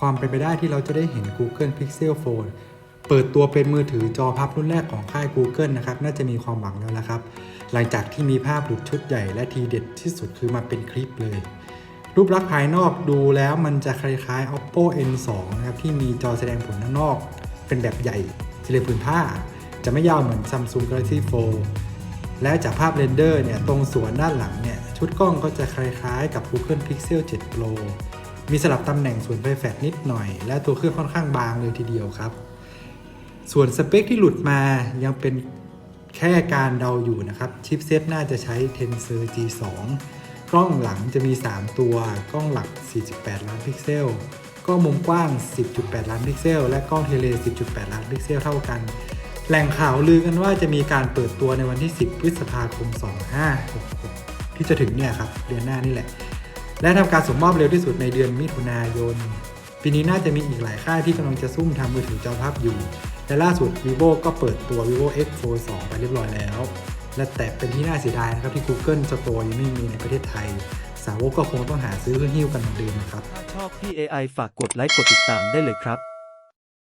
ความเป็นไปได้ที่เราจะได้เห็น Google Pixel Phone เปิดตัวเป็นมือถือจอพับรุ่นแรกของค่าย Google นะครับ น่าจะมีความหวังแล้วละครับ หลังจากที่มีภาพหลุดชุดใหญ่และทีเด็ดที่สุดคือมาเป็นคลิปเลย รูปลักษณ์ภายนอกดูแล้วมันจะคล้ายๆ Oppo N2 นะครับ ที่มีจอแสดงผลข้างนอก เป็นแบบใหญ่ทะเลผืนผ้า จะไม่ยาวเหมือน Samsung Galaxy Fold และจากภาพเรนเดอร์เนี่ยตรงส่วนด้านหลังเนี่ยชุดกล้องก็จะคล้ายๆกับ Google Pixel 7 Pro มีสลับตำแหน่งส่วนไฟแฟลชนิดหน่อย และตัวเครื่องค่อนข้างบางเลยทีเดียวครับ ส่วนสเปคที่หลุดมายังเป็นแค่การเดาอยู่นะครับ ชิปเซตน่าจะใช้ Tensor G2 กล้องหลังจะมี 3 ตัว กล้องหลัก 48 ล้านพิกเซล กล้องมุมกว้าง 10.8 ล้านพิกเซล และกล้องเทเล 10.8 ล้านพิกเซลเท่ากัน แหล่งข่าวลือกันว่าจะมีการเปิดตัวในวันที่ 10 พฤษภาคม 2566 ที่จะถึงเนี่ยครับ เดือนหน้านี่แหละ และทำการส่งมอบเร็วที่สุดในเดือนมิถุนายน ปีนี้น่าจะมีอีกหลายค่ายที่กำลังจะซุ่มทำมือถือจอภาพอยู่ และล่าสุด vivo ก็เปิดตัว vivo x Fold 2 ไปเรียบร้อยแล้ว และแต่เป็นที่น่าเสียดายนะครับที่ Google Store ยังไม่มีในประเทศไทย สาวกก็คงต้องหาซื้อเพื่อหิ้วกันเหมือนเดิมนะครับ ถ้าชอบพี่ AI ฝากกดไลค์กดติดตามได้เลยครับ